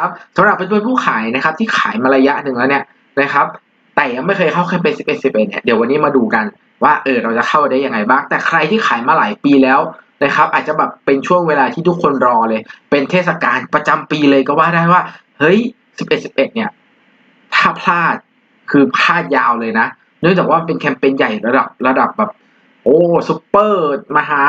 ครับสำหรับเพื่อนผู้ขายนะครับ ที่ขายมาระยะหนึ่งแล้วเนี่ยนะครับ แต่ยังไม่เคยเข้าแคมเปญ11 11เนี่ยเดี๋ยววันนี้มาดูกันว่าเออเราจะเข้าได้ยังไงบ้าง แต่ใครที่ขายมาหลายปีแล้วนะครับ อาจจะแบบเป็นช่วงเวลาที่ทุกคนรอเลย เป็นเทศกาลประจำปีเลยก็ว่าได้ว่า เฮ้ย 11 11 เนี่ย ถ้าพลาดคือพลาดยาวเลยนะ เนื่องจากว่าเป็นแคมเปญใหญ่ระดับระดับแบบ โอ้ซุปเปอร์มหา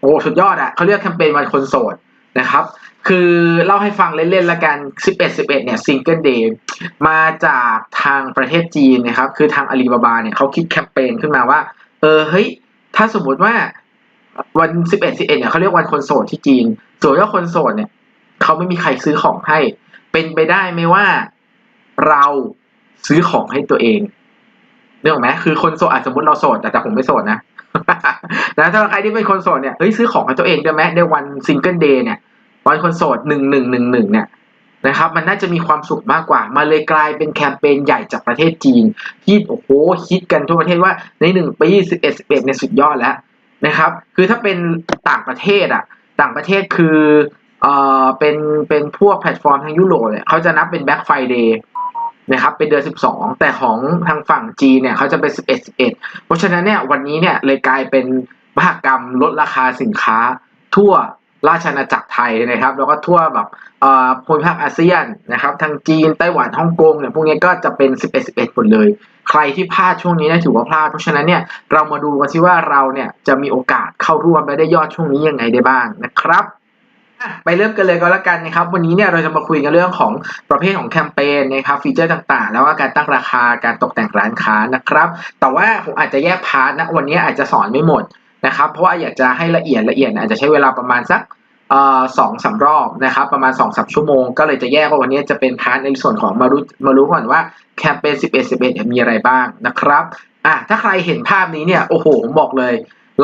โอ้สุดยอดอะเขาเรียกแคมเปญวันคนโสด นะครับ คือเล่าให้ฟังเล่นๆละกัน 11 11 เนี่ยซิงเกิลเดย์มาจากทางประเทศจีนนะครับ คือทางอาลีบาบาเนี่ยเขาคิดแคมเปญขึ้นมาว่า เออเฮ้ย ถ้าสมมุติว่าวัน 11 11 เนี่ยเขาเรียกวันคนโสดที่จีน ส่วนว่าคนโสดเนี่ยเขาไม่มีใครซื้อของให้ เป็นไปได้ไหมว่าเราซื้อของให้ตัวเองนึกออกไหมคือคนโสดอาจสมมติเราโสดแต่แต่ผมไม่โสดนะนะถ้าใครที่เป็นคนโสดเนี่ยเฮ้ยซื้อของให้ตัวเองได้ไหมในวันซิงเกิลเดย์เนี่ย วันคนโสดหนึ่งหนึ่งหนึ่งหนึ่งเนี่ยนะครับมันน่าจะมีความสุขมากกว่า มาเลยกลายเป็นแคมเปญใหญ่จากประเทศจีน ที่โอ้โหคิดกันทั่วประเทศว่าในหนึ่งปีสิบเอ็ดสิบเอ็ดเนี่ยสุดยอดแล้วนะครับ คือถ้าเป็นต่างประเทศอะ ต่างประเทศคือเอ่อเป็นเป็นพวกแพลตฟอร์มทางยุโรปเนี่ยเขาจะนับเป็น Black Friday นะครับเป็นเดือน 12 แต่ของทางฝั่งจีนเนี่ยเขาจะเป็น 11 11 เพราะฉะนั้นเนี่ยวันนี้เนี่ยเลยกลายเป็นมหกรรมลดราคาสินค้าทั่ว ราชอาณาจักรไทยนะครับ แล้วก็ทั่วแบบภูมิภาคอาเซียนนะครับ ทางจีนไต้หวันฮ่องกงเนี่ยพวกนี้ก็จะเป็น 11 11หมดเลย ใครที่พลาดช่วงนี้เนี่ยถือว่าพลาดเพราะฉะนั้นเนี่ยเรามาดูกันซิว่าเราเนี่ยจะมีโอกาสเข้าร่วมและได้ยอดช่วงนี้ยังไงได้บ้างนะครับไปเริ่มกันเลยก็แล้วกันนะครับ วันนี้เนี่ยเราจะมาคุยกันเรื่องของประเภทของแคมเปญนะครับฟีเจอร์ต่างๆ แล้วก็การตั้งราคาการตกแต่งร้านค้านะครับ แต่ว่าผมอาจจะแยกพาร์ทนะวันนี้อาจจะสอนไม่หมดนะครับ เพราะว่าอยากจะให้ละเอียดละเอียดอาจจะใช้เวลาประมาณสัก สองสามรอบนะครับประมาณสองสามชั่วโมง ก็เลยจะแยกว่าวันนี้จะเป็นพาร์ทในส่วนของมารู้มารู้ก่อนว่าแคมเปญ11 11เนี่ยมีอะไรบ้างนะครับอะถ้าใครเห็นภาพนี้เนี่ยโอ้โหผมบอกเลย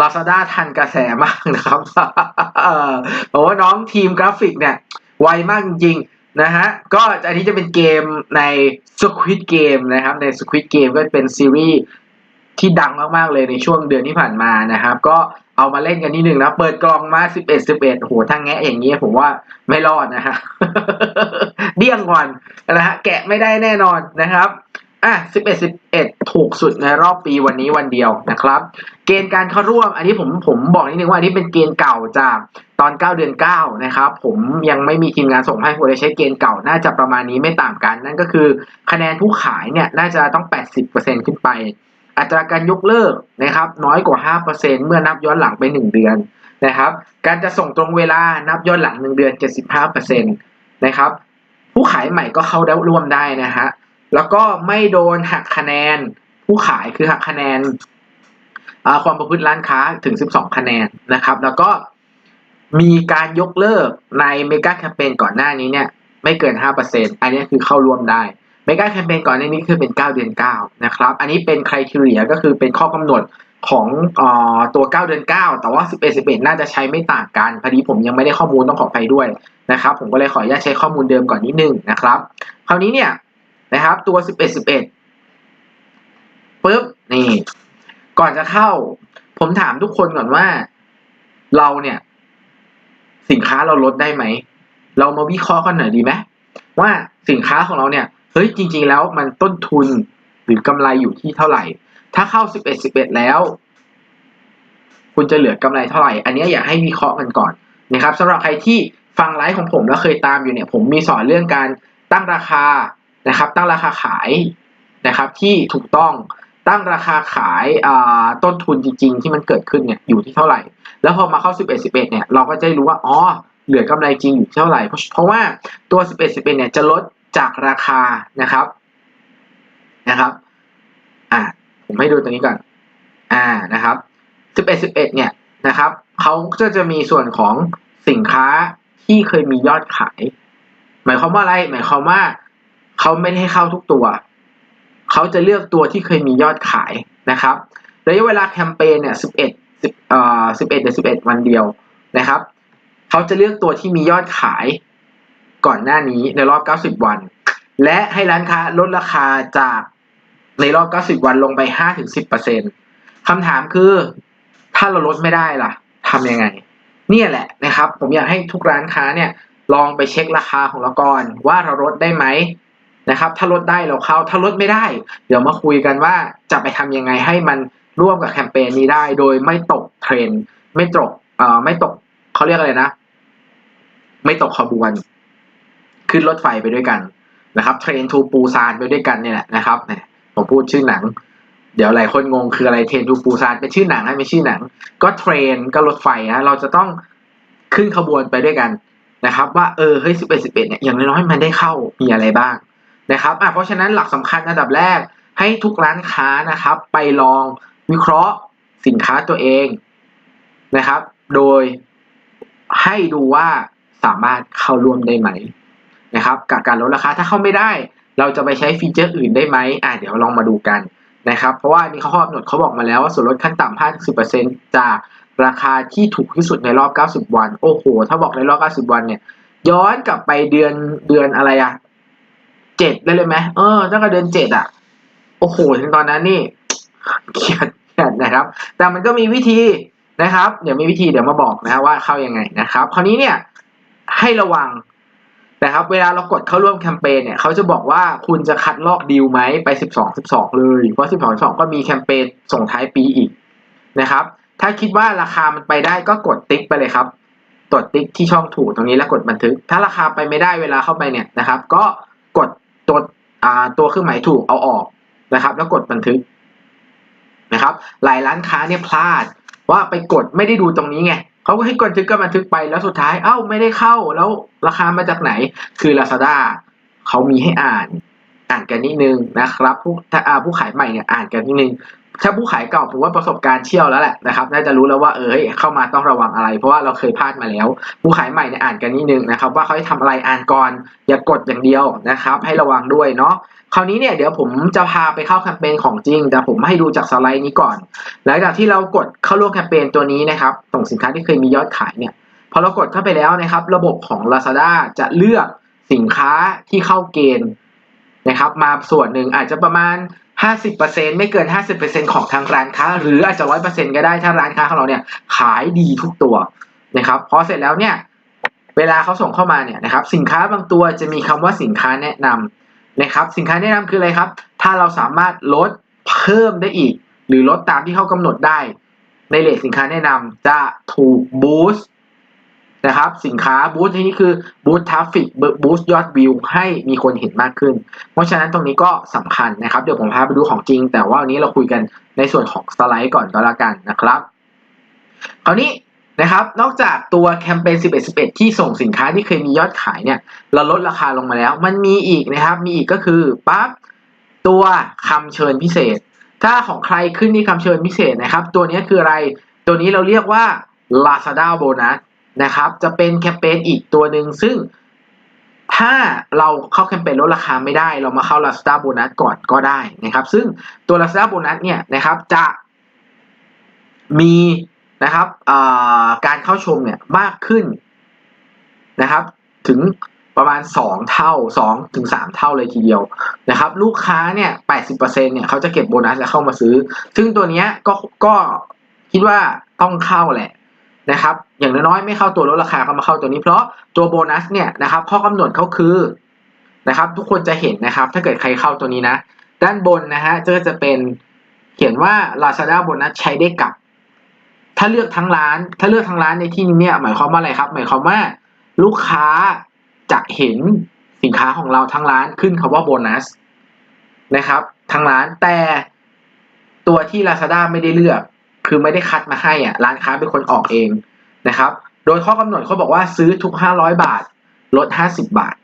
Lazada ทันกระแสมากนะครับเออเพราะว่าน้องทีมกราฟิกเนี่ยไวมากจริงๆนะฮะก็อันนี้จะเป็นเกมใน Squid Game นะครับใน Squid Game ก็เป็นซีรีส์ที่ดังมากๆเลยในช่วงเดือนที่ผ่านมานะครับ ก็ เอามาเล่นกันนิดหนึ่งนะ เปิดกล่องมา11 11โหถ้าแงะอย่างนี้ผมว่าไม่รอดนะฮะ เดี้ยงก่อนนะฮะ แกะไม่ได้แน่นอนนะครับอะ11 11 ถูกสุดในรอบปีวันนี้วันเดียวนะครับ เกณฑ์การเข้าร่วม อันนี้ผมผมบอกนิดนึงว่าอันนี้เป็นเกณฑ์เก่าจากตอน 9 เดือน 9 นะครับ ผมยังไม่มีทีมงานส่งให้ผมเลยใช้เกณฑ์เก่าน่าจะประมาณนี้ไม่ต่างกัน นั่นก็คือคะแนนผู้ขายเนี่ยน่าจะต้อง 80%ขึ้นไป อัตราการยกเลิกนะครับ น้อยกว่า 5%เมื่อนับย้อนหลังไป 1 เดือนนะครับ การจะส่งตรงเวลานับย้อนหลัง 1 เดือน 75%นะครับ ผู้ขายใหม่ก็เข้าได้ร่วมได้นะฮะแล้วก็ไม่โดนหักคะแนน ผู้ขายคือหักคะแนนความประพฤติร้านค้าถึง 12 คะแนนนะครับ แล้วก็มีการยกเลิกในเมกาแคมเปญก่อนหน้านี้เนี่ยไม่เกิน 5%อันนี้คือเข้าร่วมได้ มกาแคมเปญก่อนหน้านี้คือเป็น 9 เดือน 9 นะครับ อันนี้เป็นใค r i ทีเรียก็คือเป็นข้อกำหนดของออตัว 9 เดือน 9 แต่ว่า 11 11 น่าจะใช้ไม่ต่างกัน พอดีผมยังไม่ได้ข้อมูลต้องขออภัยด้วยนะครับ ผมก็เลยขออนุญาตใช้ข้อมูลเดิมก่อนนิดนึงนะครับ คราวนี้เนี่ยนะครับตัว 11 11ปุ๊บนี่ ก่อนจะเข้า ผมถามทุกคนก่อนว่า เราเนี่ย สินค้าเราลดได้ไหม เรามาวิเคราะห์กันหน่อยดีไหมว่าสินค้าของเราเนี่ย เฮ้ยจริง ๆ แล้วมันต้นทุนหรือกำไรอยู่ที่เท่าไหร่ ถ้าเข้า 11 11 แล้ว คุณจะเหลือกำไรเท่าไหร่ อันนี้อยากให้วิเคราะห์กันก่อนนะครับสำหรับใครที่ฟังไลฟ์ของผมแล้วเคยตามอยู่เนี่ย ผมมีสอนเรื่องการตั้งราคานะครับ ตั้งราคาขายนะครับ ที่ถูกต้องตั้งราคาขายต้นทุนจริง ๆ ที่มันเกิดขึ้นเนี่ยอยู่ที่เท่าไหร่ แล้วพอมาเข้า 11 11 เนี่ยเราก็จะรู้ว่าอ๋อเหลือกำไรจริงอยู่เท่าไหร่เพราะเพราะว่าตัว 11 11 เนี่ยจะลด จากราคานะครับนะครับอ่าผมให้ดูตรงนี้ก่อนอ่านะครับ11 11เนี่ยนะครับเขาก็จะมีส่วนของสินค้าที่เคยมียอดขาย หมายความว่าอะไร หมายความว่าเขาไม่ได้ให้เข้าทุกตัว เขาจะเลือกตัวที่เคยมียอดขายนะครับระยะเวลาแคมเปญเนี่ย11 10เอ่อ11เดือน11 วันเดียวนะครับ เขาจะเลือกตัวที่มียอดขาย ก่อนหน้านี้ในรอบ 90 วัน และให้ร้านค้าลดราคาจากในรอบ 90 วันลงไป 5-10%คำถามคือ ถ้าเราลดไม่ได้ล่ะทำยังไง เนี่ยแหละนะครับ ผมอยากให้ทุกร้านค้าเนี่ยลองไปเช็คราคาของเราก่อนว่าเราลดได้ไหมนะครับถ้าลดได้เราเข้าถ้าลดไม่ได้ เดี๋ยวมาคุยกันว่าจะไปทำยังไงให้มันร่วมกับแคมเปญนี้ได้ โดยไม่ตกเทรนไม่ตกเอ่อไม่ตกเขาเรียกอะไรนะ ไม่ตกขบวน ขึ้นรถไฟไปด้วยกันนะครับเทรนทูปูซานไปด้วยกันเนี่ยแหละนะครับเนี่ยผมพูดชื่อหนัง เดี๋ยวหลายคนงงคืออะไรเทรนทูปูซานเป็นชื่อหนังให้ไม่ชื่อหนัง ก็เทรนก็รถไฟนะเราจะต้องขึ้นขบวนไปด้วยกันนะครับ ว่าเออเฮ้ยสิบเอ็ดสิบเอ็ดเนี่ยอย่างน้อยมันได้เข้ามีอะไรบ้างนะครับอะเพราะฉะนั้นหลักสำคัญอันดับแรกให้ทุกร้านค้านะครับ ไปลองวิเคราะห์สินค้าตัวเองนะครับ โดยให้ดูว่าสามารถเข้าร่วมได้ไหม นะครับกับการลดราคาถ้าเข้าไม่ได้ เราจะไปใช้ฟีเจอร์อื่นได้ไหมอะเดี๋ยวลองมาดูกันนะครับ เพราะว่านี่เขากำหนดเขาบอกมาแล้วว่าส่วนลดขั้นต่ำ50%จากราคาที่ถูกที่สุดในรอบ 90 วัน โอ้โห ถ้าบอกในรอบ 90 วันเนี่ย ย้อนกลับไปเดือนเดือนอะไรอะเจ็ดได้เลยไหมเออตั้งแต่เดือนเจ็ดอะโอ้โห ถึงตอนนั้นนี่เขียนนะครับ แต่มันก็มีวิธีนะครับ เดี๋ยวมีวิธีเดี๋ยวมาบอกนะว่าเข้ายังไงนะครับ คราวนี้เนี่ยให้ระวัง นะครับ เวลาเรากดเข้าร่วมแคมเปญเนี่ยเขาจะบอกว่าคุณจะคัดลอกดีลไหมไป 12 12 เลย เพราะ 12 12 ก็มีแคมเปญส่งท้ายปีอีกนะครับ ถ้าคิดว่าราคามันไปได้ก็กดติ๊กไปเลยครับกดติ๊กที่ช่องถูกตรงนี้แล้วกดบันทึก ถ้าราคาไปไม่ได้เวลาเข้าไปเนี่ยนะครับ ก็กดตัวตัวเครื่องหมายถูกเอาออกนะครับ แล้วกดบันทึกนะครับ หลายร้านค้าเนี่ยพลาดว่าไปกดไม่ได้ดูตรงนี้ไง เขาก็ให้กดบันทึกก็บันทึกไปแล้วสุดท้าย เอ้าไม่ได้เข้าแล้วราคามาจากไหน คือ Lazada เขามีให้อ่าน อ่านกันนิดนึงนะครับ ผู้ถ้าผู้ขายใหม่เนี่ยอ่านกันนิดนึง ถ้าผู้ขายเก่าผมว่าประสบการณ์เชี่ยวแล้วแหละนะครับน่าจะรู้แล้วว่าเออเข้ามาต้องระวังอะไร เพราะว่าเราเคยพลาดมาแล้ว ผู้ขายใหม่เนี่ยอ่านกันนิดนึงนะครับ ว่าเขาให้ทำอะไรอ่านก่อนอย่ากดอย่างเดียวนะครับ ให้ระวังด้วยเนาะคราวนี้เนี่ยเดี๋ยวผมจะพาไปเข้าแคมเปญของจริง แต่ผมให้ดูจากสไลด์นี้ก่อน หลังจากที่เรากดเข้าร่วมแคมเปญตัวนี้นะครับส่งสินค้าที่เคยมียอดขายเนี่ยพอเรากดเข้าไปแล้วนะครับ ระบบของ Lazada จะเลือกสินค้าที่เข้าเกณฑ์นะครับ มาส่วนหนึ่งอาจจะประมาณ 50%ไม่เกิน 50%ของทางร้านค้า หรืออาจจะ 100%ก็ได้ถ้าร้านค้าของเราเนี่ยขายดีทุกตัวนะครับพอเสร็จแล้วเนี่ยเวลาเขาส่งเข้ามาเนี่ยนะครับสินค้าบางตัวจะมีคำว่าสินค้าแนะนำนะครับสินค้าแนะนำคืออะไรครับ ถ้าเราสามารถลดเพิ่มได้อีก หรือลดตามที่เขากำหนดได้ ในเลทสินค้าแนะนำจะถูกบูสต์ นะครับ สินค้าบูสต์ที่นี่คือบูสต์ทราฟฟิกบูสต์ยอดวิวให้มีคนเห็นมากขึ้น เพราะฉะนั้นตรงนี้ก็สำคัญนะครับ เดี๋ยวผมพาไปดูของจริง แต่ว่าวันนี้เราคุยกันในส่วนของสไลด์ก่อนก็แล้วกันนะครับ คราวนี้นะครับ นอกจากตัวแคมเปญ 11 11 ที่ส่งสินค้าที่เคยมียอดขายเนี่ย เราลดราคาลงมาแล้ว มันมีอีกนะครับ มีอีกก็คือปั๊บตัวคำเชิญพิเศษ ถ้าของใครขึ้นที่คำเชิญพิเศษนะครับ ตัวนี้คืออะไร ตัวนี้เราเรียกว่า Lazada Bonus นะครับ จะเป็นแคมเปญอีกตัวหนึ่งซึ่งถ้าเราเข้าแคมเปญลดราคาไม่ได้ เรามาเข้า Lazada Bonus ก่อนก็ได้นะครับ ซึ่งตัว Lazada Bonus เนี่ยนะครับจะมีนะครับการเข้าชมเนี่ยมากขึ้นนะครับ ถึงประมาณ 2 เท่า2ถึง3เท่าเลยทีเดียวนะครับ ลูกค้าเนี่ย80%เนี่ยเขาจะเก็บโบนัสแล้วเข้ามาซื้อ ซึ่งตัวเนี้ยก็ก็คิดว่าต้องเข้าแหละ นะครับอย่างน้อยๆไม่เข้าตัวลดราคาก็มาเข้าตัวนี้เพราะตัวโบนัสเนี่ยนะครับข้อกำหนดเขาคือนะครับทุกคนจะเห็นนะครับ ถ้าเกิดใครเข้าตัวนี้นะ ด้านบนนะฮะจะจะเป็นเขียนว่า Lazada โบนัสใช้ได้กับ ถ้าเลือกทั้งร้าน ถ้าเลือกทั้งร้านในที่นี้เนี่ยหมายความว่าอะไรครับ หมายความว่าลูกค้าจะเห็นสินค้าของเราทั้งร้านขึ้นคาว่าโบนัสนะครับทั้งร้านแต่ตัวที่ Lazada ไม่ได้เลือก คือไม่ได้คัดมาให้อะร้านค้าเป็นคนออกเองนะครับ โดยข้อกำหนดเขาบอกว่าซื้อทุก500บาท ลด50บาท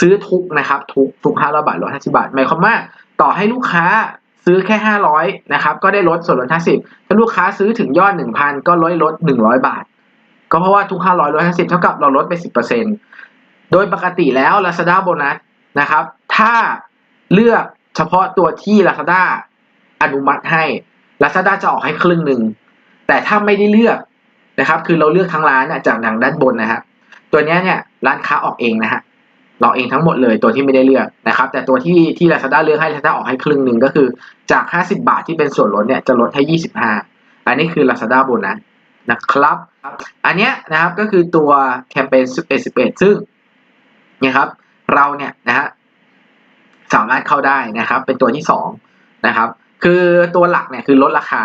ซื้อทุกนะครับ ทุกทุก500บาทลด50บาทหมายความว่าต่อให้ลูกค้าซื้อแค่500นะครับก็ได้ลดส่วนลด50ถ้าลูกค้าซื้อถึงยอด1,000ก็ลดลด100บาท ก็เพราะว่าทุก500ลด50เท่ากับเราลดไป10%โดยปกติแล้ว Lazada โบนัสนะครับ ถ้าเลือกเฉพาะตัวที่ Lazada อนุมัติให้ Lazada จะออกให้ครึ่งหนึ่ง แต่ถ้าไม่ได้เลือกนะครับ คือเราเลือกทั้งร้านจากดังด้านบนนะฮะตัวนี้เนี่ยร้านค้าออกเองนะฮะเราเองทั้งหมดเลยตัวที่ไม่ได้เลือกนะครับ แต่ตัวที่ที่ Lazada เลือกให้ Lazada ออกให้ครึ่งหนึ่งก็คือจาก 50 บาทที่เป็นส่วนลดเนี่ยจะลดให้ 25 อันนี้คือ Lazada โบนัสนะครับ อันเนี้ยนะครับก็คือตัวแคมเปญ11 11 ซึ่งเนี่ยครับเราเนี่ยนะฮะสามารถเข้าได้นะครับ เป็นตัวที่สองนะครับ คือตัวหลักเนี่ยคือลดราคา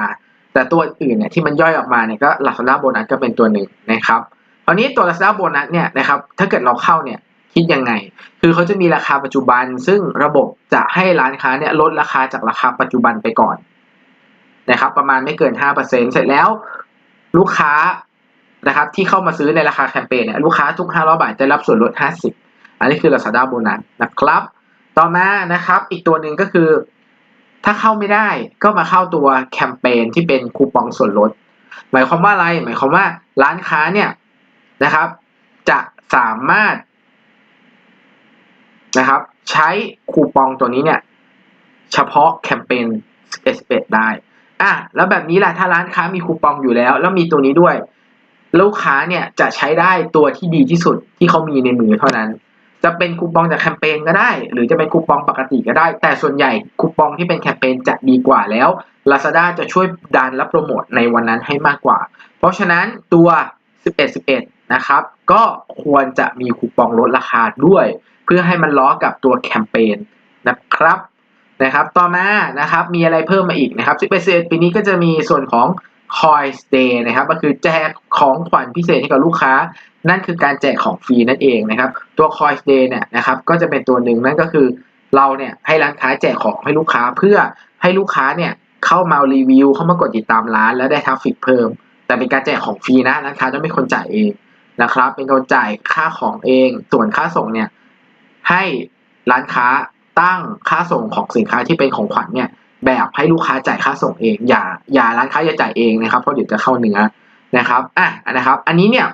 แต่ตัวอื่นเนี่ยที่มันย่อยออกมาเนี่ยก็ Lazada โบนัสก็เป็นตัวหนึ่งนะครับคราวนี้ตัว Lazada โบนัสเนี่ยนะครับถ้าเกิดเราเข้าเนี่ยคิดยังไง คือเขาจะมีราคาปัจจุบัน ซึ่งระบบจะให้ร้านค้าเนี่ยลดราคาจากราคาปัจจุบันไปก่อนนะครับประมาณไม่เกิน 5%เสร็จแล้วลูกค้านะครับที่เข้ามาซื้อในราคาแคมเปญเนี่ยลูกค้าทุก 500 บาทจะรับส่วนลด 50 อันนี้คือ Lazada โบนัสนะครับ ต่อมานะครับอีกตัวหนึ่งก็คือ ถ้าเข้าไม่ได้ก็มาเข้าตัวแคมเปญที่เป็นคูปองส่วนลด หมายความว่าอะไร หมายความว่าร้านค้าเนี่ยนะครับ จะสามารถนะครับ ใช้คูปองตัวนี้เนี่ย เฉพาะแคมเปญ11ได้ อะแล้วแบบนี้แหละถ้าร้านค้ามีคูปองอยู่แล้ว แล้วมีตัวนี้ด้วย ลูกค้าเนี่ยจะใช้ได้ตัวที่ดีที่สุดที่เขามีในมือเท่านั้น จะเป็นคูปองจากแคมเปญก็ได้ หรือจะเป็นคูปองปกติก็ได้ แต่ส่วนใหญ่คูปองที่เป็นแคมเปญจะดีกว่าแล้ว Lazada จะช่วยดันและโปรโมทในวันนั้นให้มากกว่า เพราะฉะนั้นตัว 11 11 นะครับ ก็ควรจะมีคูปองลดราคาด้วย เพื่อให้มันล้อกับตัวแคมเปญนะครับนะครับ ต่อมานะครับมีอะไรเพิ่มมาอีกนะครับ 11 11 ปีนี้ก็จะมีส่วนของ Coins Day นะครับ ก็คือแจกของขวัญพิเศษให้กับลูกค้า นั่นคือการแจกของฟรีนั่นเองนะครับ ตัว Coin Day เนี่ยนะครับก็จะเป็นตัวหนึ่งนั่นก็คือเราเนี่ยให้ร้านค้าแจกของให้ลูกค้าเพื่อให้ลูกค้าเนี่ยเข้ามารีวิว เข้ามากดติดตามร้าน แล้วได้ทราฟฟิกเพิ่ม แต่เป็นการแจกของฟรีนะร้านค้าต้องเป็นคนจ่ายเองนะครับ เป็นคนจ่ายค่าของเอง ส่วนค่าส่งเนี่ยให้ร้านค้าตั้งค่าส่งของสินค้าที่เป็นของขวัญเนี่ยแบบให้ลูกค้าจ่ายค่าส่งเอง อย่าอย่าร้านค้าอย่าจ่ายเองนะครับเพราะเดี๋ยวจะเข้าเนื้อนะครับอะนะครับ อันนี้เนี่ย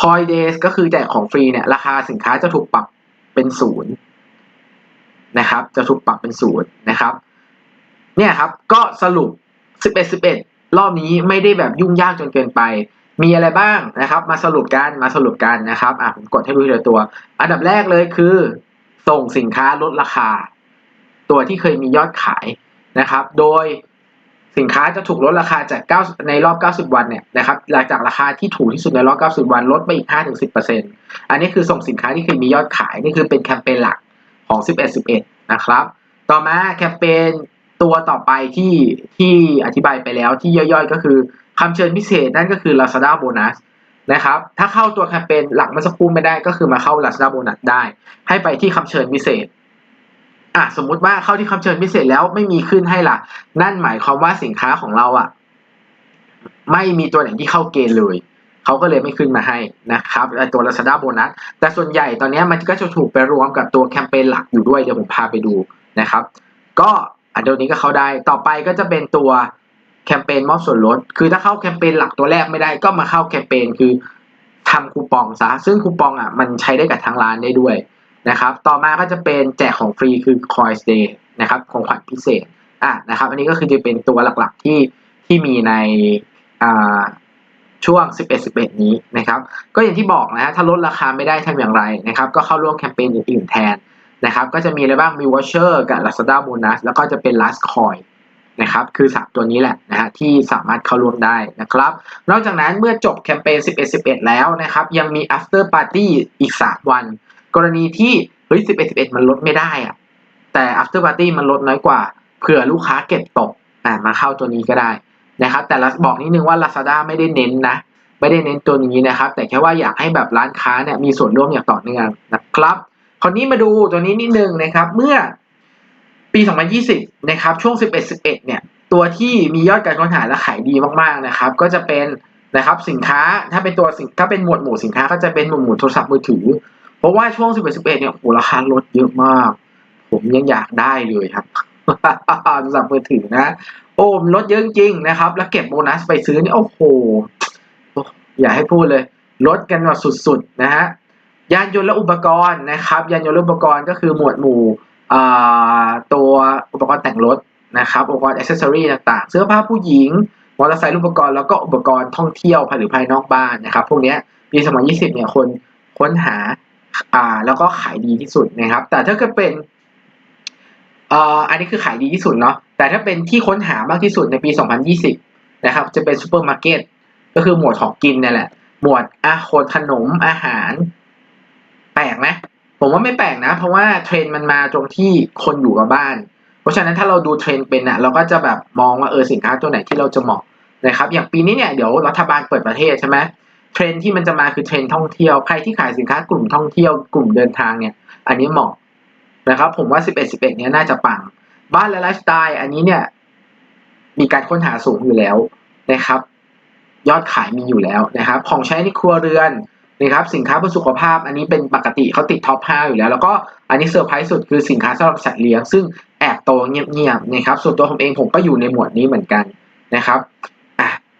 คอยเดสก็คือแจกของฟรีเนี่ยราคาสินค้าจะถูกปรับเป็นศูนย์นะครับ จะถูกปรับเป็นศูนย์นะครับ เนี่ยครับก็สรุป 11 11 รอบนี้ไม่ได้แบบยุ่งยากจนเกินไป มีอะไรบ้างนะครับ มาสรุปกันมาสรุปกันนะครับอะผมกดให้ดูทีละตัว อันดับแรกเลยคือ ส่งสินค้าลดราคา ตัวที่เคยมียอดขายนะครับ โดย สินค้าจะถูกลดราคาจาก9ในรอบ 90 วันเนี่ยนะครับหลังจากราคาที่ถูกที่สุดในรอบ 90 วันลดไปอีก 5-10%อันนี้คือส่งสินค้าที่เคยมียอดขายนี่คือเป็นแคมเปญหลักของ 11 11 นะครับ ต่อมาแคมเปญตัวต่อไปที่ที่อธิบายไปแล้วที่ย่อยๆ ก็คือคำเชิญพิเศษนั่นก็คือ Lazada Bonus นะครับ ถ้าเข้าตัวแคมเปญหลักเมื่อสักครู่ไม่ได้ก็คือมาเข้า Lazada Bonus ได้ ให้ไปที่คำเชิญพิเศษ อะสมมุติว่าเข้าที่คำเชิญพิเศษแล้วไม่มีขึ้นให้ล่ะ นั่นหมายความว่าสินค้าของเราอะ ไม่มีตัวไหนที่เข้าเกณฑ์เลยเขาก็เลยไม่ขึ้นมาให้นะครับตัว Lazada Bonus แต่ส่วนใหญ่ตอนนี้มันก็จะถูกไปรวมกับตัวแคมเปญหลักอยู่ด้วยเดี๋ยวผมพาไปดูนะครับ ก็อันนี้ก็เข้าได้ต่อไปก็จะเป็นตัวแคมเปญมอบส่วนลด คือถ้าเข้าแคมเปญหลักตัวแรกไม่ได้ก็มาเข้าแคมเปญคือทำคูปองซะซึ่งคูปองอะมันใช้ได้กับทางร้านได้ด้วย นะครับต่อมาก็จะเป็นแจกของฟรีคือ Coins Day นะครับของขวัญพิเศษอะนะครับอันนี้ก็คือจะเป็นตัวหลักๆที่ที่มีในอ่าช่วง 11 11 นี้นะครับ ก็อย่างที่บอกนะฮะถ้าลดราคาไม่ได้ทำอย่างไรนะครับ ก็เข้าร่วมแคมเปญอื่นๆแทนนะครับ ก็จะมีอะไรบ้างมีวอชเชอร์กับ Lazada Bonus แล้วก็จะเป็น Last Coin นะครับ คือ 3 ตัวนี้แหละนะฮะที่สามารถเข้าร่วมได้นะครับ นอกจากนั้นเมื่อจบแคมเปญ 11 11 แล้วนะครับ ยังมี after party อีก 3 วัน กรณีที่เฮ้ย11 11 มันลดไม่ได้อะแต่ after party มันลดน้อยกว่าเผื่อลูกค้าเก็บตกอ่ามาเข้าตัวนี้ก็ได้นะครับ แต่บอกนิดนึงว่า Lazada ไม่ได้เน้นนะ ไม่ได้เน้นตัวนี้นะครับ แต่แค่ว่าอยากให้แบบร้านค้าเนี่ยมีส่วนร่วมอย่างต่อเนื่องนะครับ คราวนี้มาดูตัวนี้นิดนึงนะครับ เมื่อปี 2020 นะครับ ช่วง 11 11 เนี่ย ตัวที่มียอดการค้นหาและขายดีมากๆนะครับ ก็จะเป็นนะครับสินค้าถ้าเป็นตัวสินถ้าเป็นหมวดหมู่สินค้าก็จะเป็นหมวดหมู่โทรศัพท์มือถือ เพราะว่าช่วง 11 11 เนี่ยโหราคาลดเยอะมาก ผมยังอยากได้เลยครับโทรศัพท์มือถือนะ โอ้ลดเยอะจริงนะครับ แล้วเก็บโบนัสไปซื้อนี่โอ้โหอย่าให้พูดเลย ลดกันแบบสุดๆนะฮะยานยนต์และอุปกรณ์นะครับยานยนต์และอุปกรณ์ก็คือหมวดหมู่ตัวอุปกรณ์แต่งรถนะครับอุปกรณ์อ c เซอรี่ต่างๆ เสื้อผ้าผู้หญิงมอเตอร์ไซค์อุปกรณ์แล้วก็อุปกรณ์ท่องเที่ยวภายหรือภายนอกบ้านนะครับ พวกนี้ปี 2020 เนี่ยคนค้นหา อ่าแล้วก็ขายดีที่สุดนะครับ แต่ถ้าเกิดเป็นอ่ออันนี้คือขายดีที่สุดเนาะแต่ถ้าเป็นที่ค้นหามากที่สุดในปี 2020 นะครับ จะเป็นซูเปอร์มาร์เก็ตก็คือหมวดของกินเนี่ยแหละ หมวดอาโคนขนมอาหาร แปลกไหมผมว่าไม่แปลกนะ เพราะว่าเทรนด์มันมาตรงที่คนอยู่กับบ้าน เพราะฉะนั้นถ้าเราดูเทรนด์เป็นอะเราก็จะแบบมองว่าเออสินค้าตัวไหนที่เราจะเหมาะนะครับ อย่างปีนี้เนี่ยเดี๋ยวรัฐบาลเปิดประเทศใช่ไหม เทรนที่มันจะมาคือเทรนท่องเที่ยว ใครที่ขายสินค้ากลุ่มท่องเที่ยวกลุ่มเดินทางเนี่ย อันนี้เหมาะนะครับ ผมว่า 11 11 เนี่ยน่าจะปัง บ้านและไลฟ์สไตล์อันนี้เนี่ย มีการค้นหาสูงอยู่แล้วนะครับ ยอดขายมีอยู่แล้วนะครับ ของใช้ในครัวเรือนนะครับ สินค้าเพื่อสุขภาพ อันนี้เป็นปกติเขาติดท็อป 5 อยู่แล้ว แล้วก็อันนี้เซอร์ไพรส์สุดคือสินค้าสำหรับสัตว์เลี้ยง ซึ่งแอบโตเงียบๆนะครับ ส่วนตัวผมเองผมก็อยู่ในหมวดนี้เหมือนกันนะครับ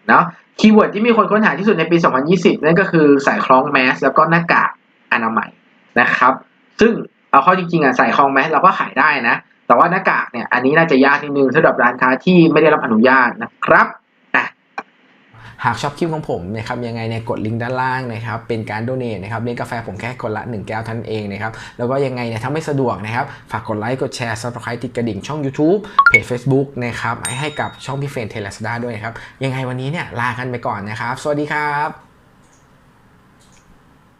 เนาะคีย์เวิร์ดที่มีคนค้นหาที่สุดในปี 2020 นั่นก็คือสายคล้องแมสแล้วก็หน้ากากอนามัยนะครับ ซึ่งเอาเข้าจริงๆอะใส่คล้องแมสเราก็ขายได้นะ แต่ว่าหน้ากากเนี่ยอันนี้น่าจะยากนิดนึงสำหรับร้านค้าที่ไม่ได้รับอนุญาตนะครับ หากชอบคลิปของผมนะครับยังไงเนี่ยกดลิงก์ด้านล่างนะครับเป็นการโดเนทนะครับเลี้ยงกาแฟผมแค่คนละ 1 แก้วท่านเองนะครับแล้วก็ยังไงเนี่ยถ้าไม่สะดวกนะครับฝากกดไลค์กดแชร์ซับสไครต์ติดกระดิ่งช่อง YouTube เพจ Facebook นะครับให้กับช่องพี่เฟรนเทเลสดาด้วยนะครับยังไงวันนี้เนี่ยลากันไปก่อนนะครับ สวัสดีครับ